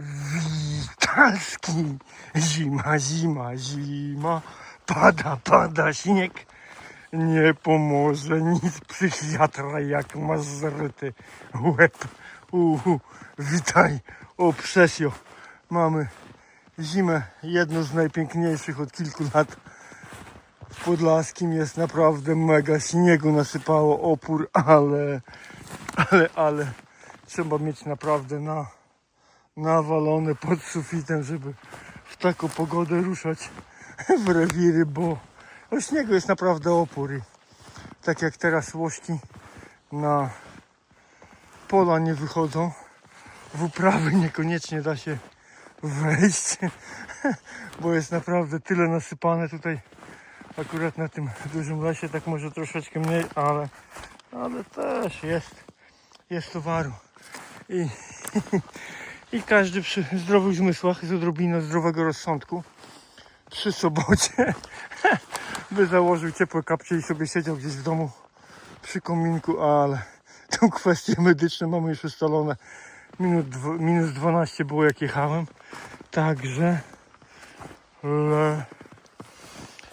Witalski. Zima, zima, zima. Pada, pada śnieg. Nie pomoże nic psychiatra, jak masz zryty łeb. Uhu, witaj, obsesjo. Mamy zimę, jedną z najpiękniejszych od kilku lat. W Podlaskim jest naprawdę mega śniegu nasypało opór, ale, ale, ale trzeba mieć naprawdę na, nawalone pod sufitem, żeby w taką pogodę ruszać w rewiry, bo o śniegu jest naprawdę opór i tak jak teraz łośki na pola nie wychodzą, w uprawy niekoniecznie da się wejść, bo jest naprawdę tyle nasypane tutaj akurat na tym dużym lesie, tak może troszeczkę mniej, ale, ale też jest, jest towaru. I, I każdy przy zdrowych zmysłach z odrobiną zdrowego rozsądku przy sobocie by założył ciepłe kapcie i sobie siedział gdzieś w domu przy kominku, ale tą kwestię medyczną mamy już ustalone. Minut, minus 12 było jak jechałem, także le,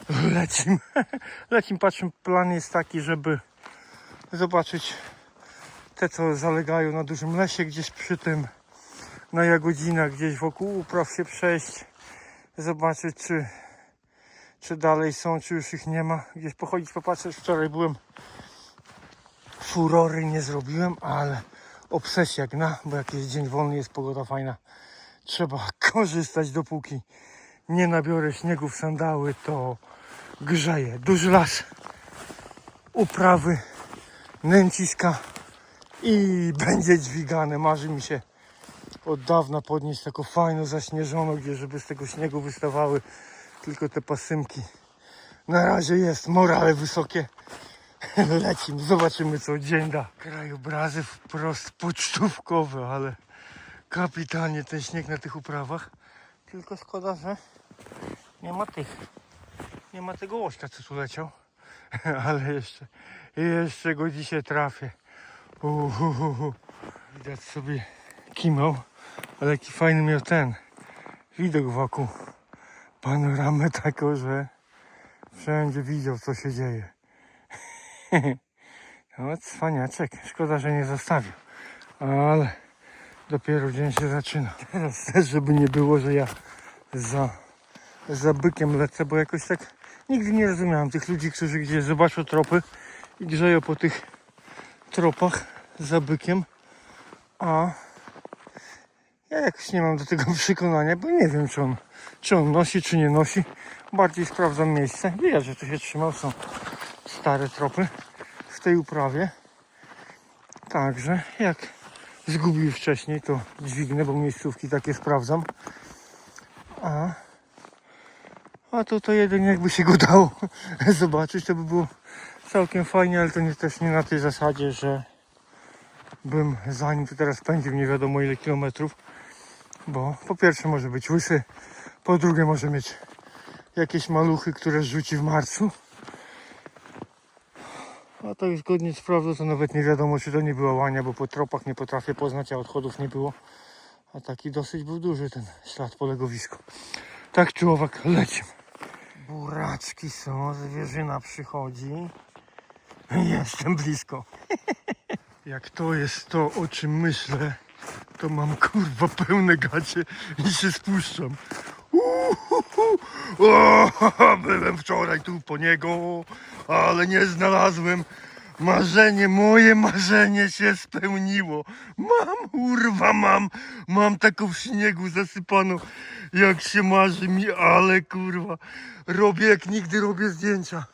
lecim. lecim, patrzę, plan jest taki, żeby zobaczyć te, co zalegają na dużym lesie, gdzieś przy tym, na Jagodzinach, gdzieś wokół upraw się przejść, zobaczyć, czy, czy dalej są, czy już ich nie ma. Gdzieś pochodzić, popatrzeć. Wczoraj byłem, furory nie zrobiłem, ale obsesja gna, bo jak jest dzień wolny, jest pogoda fajna. Trzeba korzystać, dopóki nie nabiorę śniegu w sandały, to grzeje. Duży las, uprawy, nęciska i będzie dźwigane. Marzy mi się od dawna podnieść taką fajną zaśnieżoną, gdzie żeby z tego śniegu wystawały tylko te pasymki. Na razie jest morale wysokie. Lecimy, zobaczymy co dzień da. Krajobrazy wprost pocztówkowe, ale kapitalnie ten śnieg na tych uprawach. Tylko szkoda, że nie ma tych. Nie ma tego łośka, co tu leciał. Ale jeszcze, jeszcze go dzisiaj trafię. Uhuhuhu. Widać sobie kimał, ale jaki fajny miał ten widok wokół. Panoramę taką, że wszędzie widział, co się dzieje. No, cwaniaczek. Szkoda, że nie zostawił. Ale dopiero dzień się zaczyna. Teraz też, żeby nie było, że ja za, za bykiem lecę, bo jakoś tak nigdy nie rozumiałem tych ludzi, którzy gdzieś zobaczą tropy i grzeją po tych tropach za bykiem, a ja jakoś nie mam do tego przekonania, bo nie wiem, czy on, czy on nosi, czy nie nosi. Bardziej sprawdzam miejsce. Widać, że tu się trzymał, są stare tropy w tej uprawie. Także jak zgubił wcześniej, to dźwignę, bo miejscówki takie sprawdzam. A, a to to jedynie jakby się go dało zobaczyć, to by było całkiem fajnie, ale to nie, też nie na tej zasadzie, że bym za nim tu teraz pędził nie wiadomo ile kilometrów, bo po pierwsze może być łysy, po drugie może mieć jakieś maluchy, które rzuci w marcu. A tak zgodnie z prawdą to nawet nie wiadomo czy to nie była łania, bo po tropach nie potrafię poznać, a odchodów nie było. A taki dosyć był duży ten ślad po legowisku. Tak czy owak lecimy. Buraczki są, zwierzyna przychodzi. Jestem blisko. Jak to jest to, o czym myślę, to mam kurwa pełne gacie i się spuszczam. Uhuhu. O, byłem wczoraj tu po niego, ale nie znalazłem. Marzenie, moje marzenie się spełniło. Mam, urwa, mam, mam taką w śniegu zasypaną, jak się marzy mi, ale kurwa, robię jak nigdy robię zdjęcia.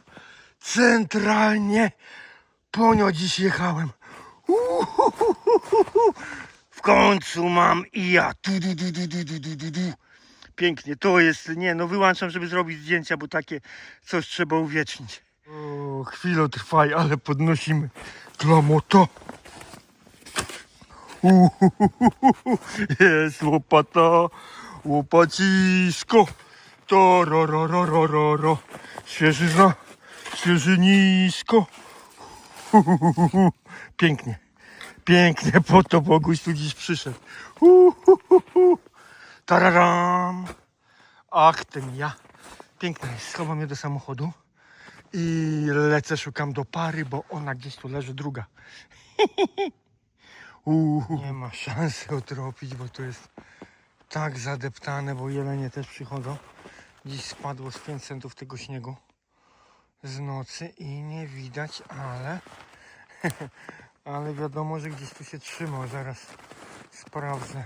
Centralnie po nią dziś jechałem. Uhuhuhuhu końcu mam i ja. Du, du, du, du, du, du, du, du. Pięknie, to jest, nie no wyłączam, żeby zrobić zdjęcia, bo takie coś trzeba uwiecznić. O, chwilę trwaj, ale podnosimy klamoto. Uhuhuhu, jest łopata, łopacisko. To ro, ro, ro, ro, ro, ro. Świeżynisko. Pięknie pięknie, po to Boguś tu dziś przyszedł. Tararam! Ach, ten ja. Piękna jest. Schowam je do samochodu i lecę, szukam do pary, bo ona gdzieś tu leży druga. Uhu. Nie ma szansy otropić, bo to jest tak zadeptane, bo jelenie też przychodzą. Dziś spadło z 5 centów tego śniegu z nocy i nie widać, ale ale wiadomo, że gdzieś tu się trzymał. Zaraz sprawdzę.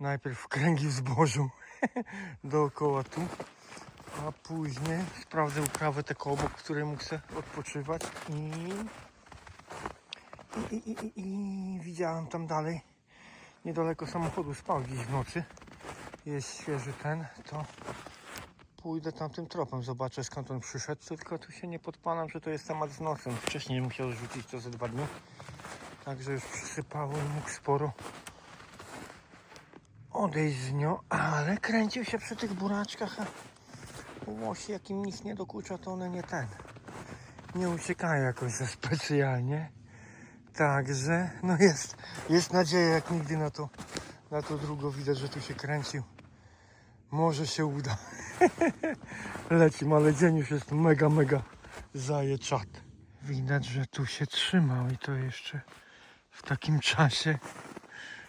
Najpierw kręgi w zbożu dookoła tu, a później sprawdzę uprawę tego obok, której mógł sobie odpoczywać i, i, i, i, i widziałem tam dalej niedaleko samochodu spał gdzieś w nocy jest świeży ten to pójdę tamtym tropem zobaczę skąd on przyszedł tylko tu się nie podpalam że to jest temat z nocem wcześniej musiał rzucić to ze dwa dni. Także już przysypało i mógł sporo odejść z nią ale kręcił się przy tych buraczkach a łosi jakim nic nie dokucza to one nie ten nie uciekają jakoś za specjalnie. Także, no jest, jest nadzieja jak nigdy na to, na to drugo widać, że tu się kręcił. Może się uda. Lecim, ale dzień już jest mega, mega zajeczat. Widać, że tu się trzymał i to jeszcze w takim czasie,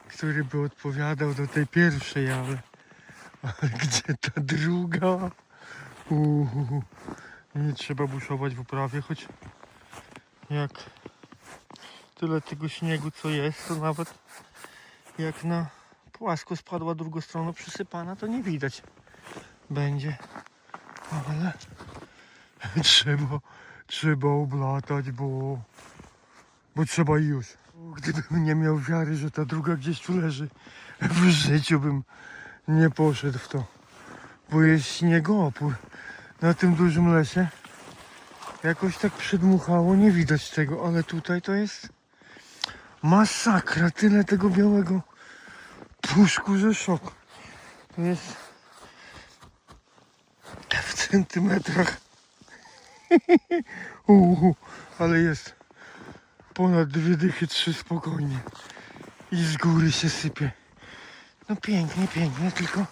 który by odpowiadał do tej pierwszej, ale, ale gdzie ta druga? Uhu. Nie trzeba buszować w uprawie, choć jak tyle tego śniegu co jest, to nawet jak na płasko spadła drugą stroną przysypana, to nie widać będzie. Ale trzeba, trzeba oblatać, bo, bo trzeba już. Gdybym nie miał wiary, że ta druga gdzieś tu leży, w życiu bym nie poszedł w to. Bo jest śniegopór na tym dużym lesie. Jakoś tak przedmuchało, nie widać tego, ale tutaj to jest masakra, tyle tego białego puszku, że. To jest w centymetrach. Uhu, ale jest ponad dwie dychy, trzy spokojnie. I z góry się sypie. No pięknie, pięknie, tylko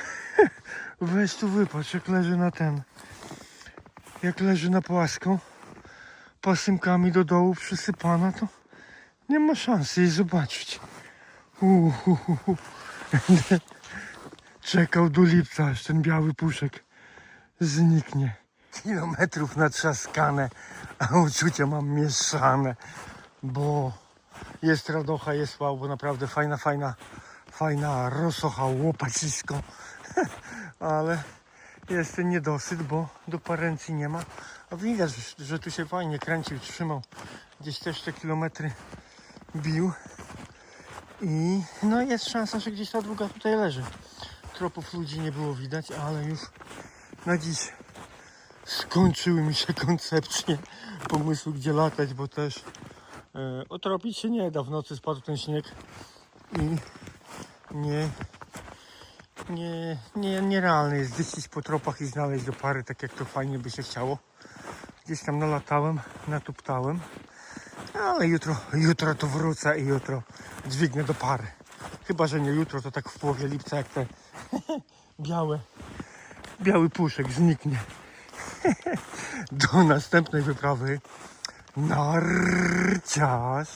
weź tu wypatrz, jak leży na ten. Jak leży na płasko, pasymkami do dołu przysypana, to nie ma szansy jej zobaczyć. Będę czekał do lipca, aż ten biały puszek zniknie. Kilometrów natrzaskane, a uczucia mam mieszane, bo jest radocha, jest wow, bo naprawdę fajna, fajna, fajna rosocha, łopacisko, ale jest niedosyt, bo do parencji nie ma. A widać, że tu się fajnie kręcił, trzymał. Gdzieś też te kilometry bił. I no jest szansa, że gdzieś ta druga tutaj leży. Tropów ludzi nie było widać, ale już na dziś skończyły mi się koncepcje pomysłu, gdzie latać, bo też e, otropić się nie da. W nocy spadł ten śnieg i nie, nie, nie, nierealne jest gdzieś po tropach i znaleźć do pary, tak jak to fajnie by się chciało. Gdzieś tam nalatałem, natuptałem. Ale jutro, jutro to wrócę i jutro dźwignę do pary. Chyba, że nie jutro, to tak w połowie lipca, jak te białe, biały puszek zniknie. Do następnej wyprawy narciarz.